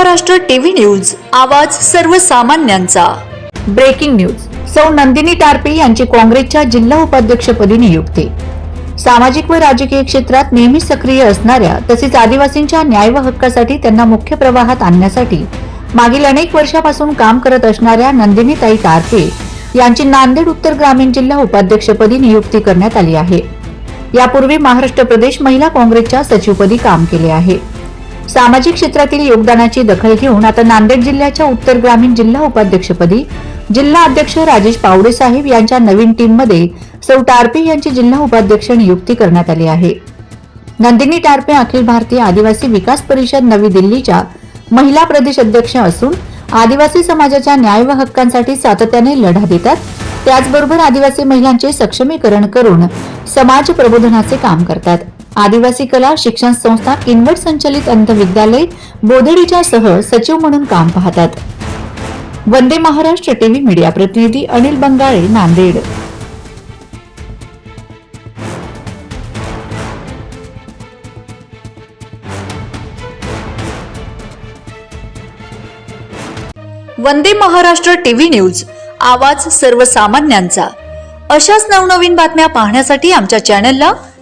Maharashtra TV news आवाज सर्वसामान्यांचा. Breaking news. सौ नंदिनी टारपे यांची काँग्रेसच्या जिल्हा उपाध्यक्षपदी नियुक्ती. सामाजिक व राजकीय क्षेत्रात नेहमी सक्रिय असणाऱ्या तसेच आदिवासींच्या न्याय व हक्कासाठी त्यांना मुख्य प्रवाहात आणण्यासाठी मागील अनेक वर्षापासून काम करत असणाऱ्या नंदिनीताई टारपे यांची नांदेड उत्तर ग्रामीण जिल्हा उपाध्यक्षपदी नियुक्ती करण्यात आली आहे. यापूर्वी महाराष्ट्र प्रदेश महिला काँग्रेसच्या सचिवपदी काम केले आहे. सामाजिक क्षेत्रातील योगदानाची दखल घेऊन आता नांदेड जिल्ह्याच्या उत्तर ग्रामीण जिल्हा उपाध्यक्षपदी जिल्हा अध्यक्ष राजेश पावडे साहेब यांच्या नवीन टीममध्ये सौ टारपे यांची जिल्हा उपाध्यक्ष नियुक्ती करण्यात आली आहे. नंदिनी टारपे अखिल भारतीय आदिवासी विकास परिषद नवी दिल्लीच्या महिला प्रदेश अध्यक्ष असून आदिवासी समाजाच्या न्याय व हक्कांसाठी सातत्याने लढा देतात. त्याचबरोबर आदिवासी महिलांचे सक्षमीकरण करून समाज प्रबोधनाचे काम करतात. आदिवासी कला शिक्षण संस्था किनवट संचलित अंधविद्यालय बोधडीच्या सह सचिव म्हणून काम पाहतात. वंदे महाराष्ट्र टीव्ही मीडिया प्रतिनिधी अनिल बंगाळे नांदेड. वंदे महाराष्ट्र टीव्ही न्यूज आवाज सर्वसामान्यांचा. अशाच नवनवीन बातम्या पाहण्यासाठी आमच्या चॅनलला